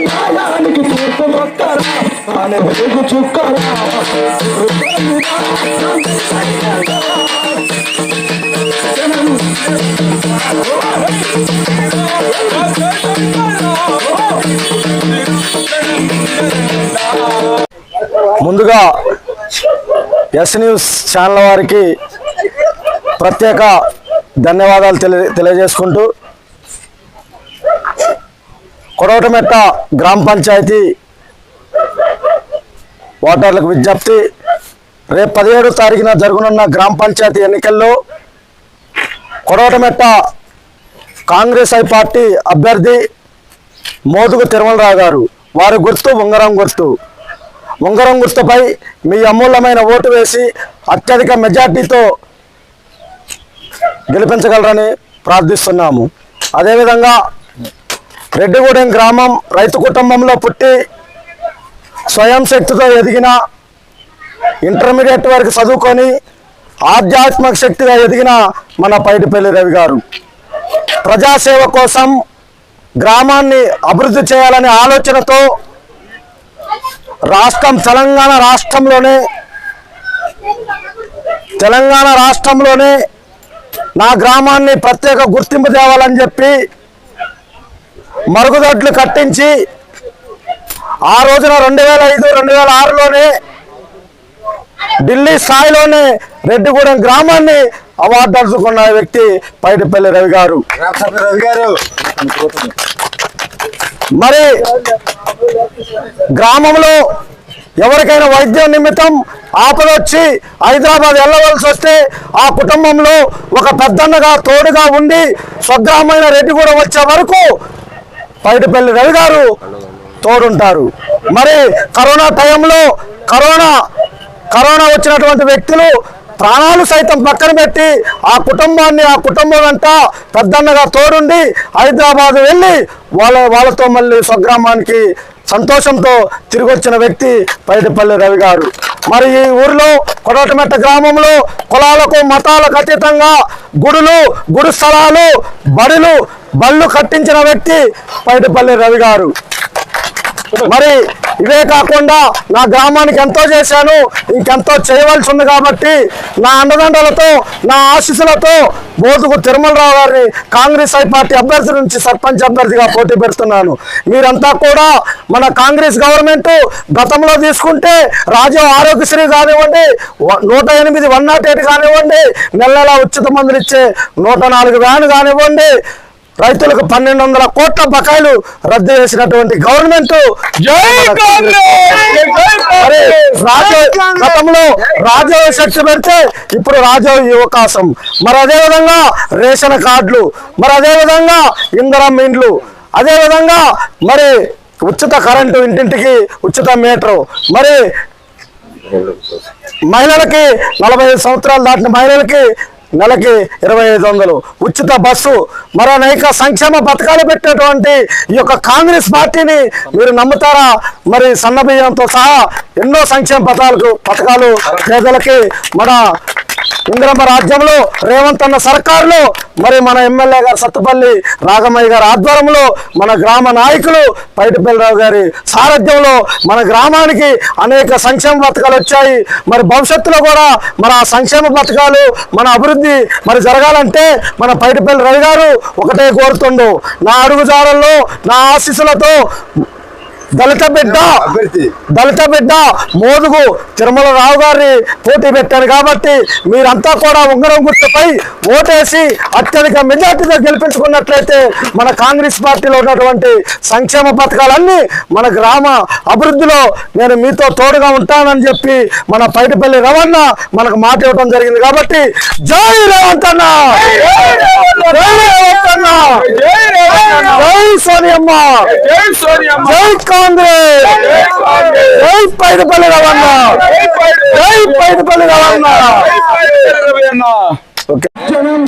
న్యాయానికి వెలుగు చుక్కరా ముందుగా ఎస్ న్యూస్ ఛానల్ వారికి ప్రత్యేక ధన్యవాదాలు తెలియ తెలియజేసుకుంటూ కొడవటమెట్ట గ్రామ పంచాయతీ ఓటర్లకు విజ్ఞప్తి. రేపు పదిహేడు తారీఖున జరగనున్న గ్రామ పంచాయతీ ఎన్నికల్లో కొడవటమెట్ట కాంగ్రెస్ ఐ పార్టీ అభ్యర్థి మోదుగు తిరుమలరావు గారు. వారి గుర్తు ఉంగరం గుర్తు. ఉంగరం గుర్తుపై మీ అమూల్యమైన ఓటు వేసి అత్యధిక మెజార్టీతో గెలిపించగలరని ప్రార్థిస్తున్నాము. అదేవిధంగా రెడ్డిగూడెం గ్రామం రైతు కుటుంబంలో పుట్టి స్వయం శక్తితో ఎదిగిన ఇంటర్మీడియట్ వరకు చదువుకొని ఆధ్యాత్మిక శక్తిగా ఎదిగిన మన పైడిపల్లి రవి గారు. ప్రజాసేవ కోసం గ్రామాన్ని అభివృద్ధి చేయాలనే ఆలోచనతో రాష్ట్రం తెలంగాణ రాష్ట్రంలోనే తెలంగాణ రాష్ట్రంలోనే నా గ్రామాన్ని ప్రత్యేక గుర్తింపు తేవాలని చెప్పి మరుగుదొడ్లు కట్టించి ఆ రోజున రెండు వేల ఐదు రెండు వేల ఆరులోనే ఢిల్లీ స్థాయిలోనే రెడ్డిగూడెం గ్రామాన్ని అవార్డు అందుకున్న వ్యక్తి పైడిపల్లి రవి గారు. రవి గారు. మరి గ్రామంలో ఎవరికైనా వైద్యం నిమిత్తం ఆపద వచ్చి హైదరాబాద్ వెళ్ళవలసి వస్తే ఆ కుటుంబంలో ఒక పెద్దన్నగా తోడుగా ఉండి స్వగ్రామైన రెడ్డిగూడెం వచ్చే వరకు పైడిపల్లి రవి గారు తోడుంటారు. మరి కరోనా టైంలో కరోనా కరోనా వచ్చినటువంటి వ్యక్తులు ప్రాణాలు సైతం పక్కన పెట్టి ఆ కుటుంబాన్ని ఆ కుటుంబం వెంట పెద్దన్నగా తోడుండి హైదరాబాద్ వెళ్ళి వాళ్ళ వాళ్ళతో మళ్ళీ స్వగ్రామానికి సంతోషంతో తిరిగి వచ్చిన వ్యక్తి పైడిపల్లి రవి గారు. మరి ఈ ఊరిలో కొడవటమెట్ట గ్రామంలో కులాలకు మతాలకు అతీతంగా గుడులు గుడి స్థలాలు బడులు బళ్ళు కట్టించిన వ్యక్తి పైడిపల్లి రవి గారు. మరి ఇవే కాకుండా నా గ్రామానికి ఎంతో చేశాను ఇంకెంతో చేయవలసి ఉంది కాబట్టి నా అండదండలతో నా ఆశీస్సులతో బోధుకు తిరుమలరావు గారిని కాంగ్రెస్ ఐ పార్టీ అభ్యర్థి నుంచి సర్పంచ్ అభ్యర్థిగా పోటీ పెడుతున్నాను. మీరంతా కూడా మన కాంగ్రెస్ గవర్నమెంట్ గతంలో తీసుకుంటే రాజీవ్ ఆరోగ్యశ్రీ కానివ్వండి నూట ఎనిమిది వన్ నాట్ ఎయిట్ కానివ్వండి నెల నెల ఉచిత మందులు ఇచ్చే నూట నాలుగు వ్యాన్ కానివ్వండి రైతులకు పన్నెండు వందల కోట్ల బకాయిలు రద్దు చేసినటువంటి గవర్నమెంట్ గతంలో రాజో శక్తి పెడితే ఇప్పుడు రాజో ఈ అవకాశం. మరి అదే విధంగా రేషన్ కార్డులు మరి అదే విధంగా ఇంధనం ఇండ్లు అదే విధంగా మరి ఉచిత కరెంటు ఇంటింటికి ఉచిత మీటరు మరి మహిళలకి నలభై ఐదు సంవత్సరాలు దాటిన మహిళలకి నెలకి ఇరవై ఐదు వందలు. ఉచిత బస్సు. మరో అనేక సంక్షేమ పథకాలు పెట్టినటువంటి ఈ యొక్క కాంగ్రెస్ పార్టీని మీరు నమ్ముతారా? మరి సన్నబియ్యంతో సహా ఎన్నో సంక్షేమ పథకాలకు పథకాలు పేదలకి మన ఇంద్రమ్మ రాజ్యంలో రేవంత్ అన్న సర్కారులో మరి మన ఎమ్మెల్యే గారు సత్తుపల్లి రాగమయ్య గారి ఆధ్వర్యంలో మన గ్రామ నాయకులు పైటిపల్లిరావు గారి సారథ్యంలో మన గ్రామానికి అనేక సంక్షేమ పథకాలు వచ్చాయి. మరి భవిష్యత్తులో కూడా మన సంక్షేమ పథకాలు మన అభివృద్ధి మరి జరగాలంటే మన పైటిపల్లి రవి గారు ఒకటే కోరుతుండు. నా అడుగుజాడల్లో నా ఆశీస్సులతో దళిత బిడ్డ! దళిత బిడ్డ! మోదుగు తిరుమల రావు గారిని పోటీ పెట్టారు కాబట్టి మీరంతా కూడా ఉంగరం గుర్తుపై ఓటేసి అత్యధిక మెజార్టీతో గెలిపించుకున్నట్లయితే మన కాంగ్రెస్ పార్టీలో ఉన్నటువంటి సంక్షేమ పథకాలన్నీ మన గ్రామ అభివృద్ధిలో నేను మీతో తోడుగా ఉంటానని చెప్పి మన పైటిపల్లి రవణ మనకు మాట ఇవ్వడం జరిగింది కాబట్టి జై రేవంత్ అన్న! జై రేవంత్ అన్న! జై సోనియమ్మ! జై కాంగ్రెస్! జై పైడిపల్లి రవణ! జై పైడిపల్లి! రవణ! ఓకే. జనం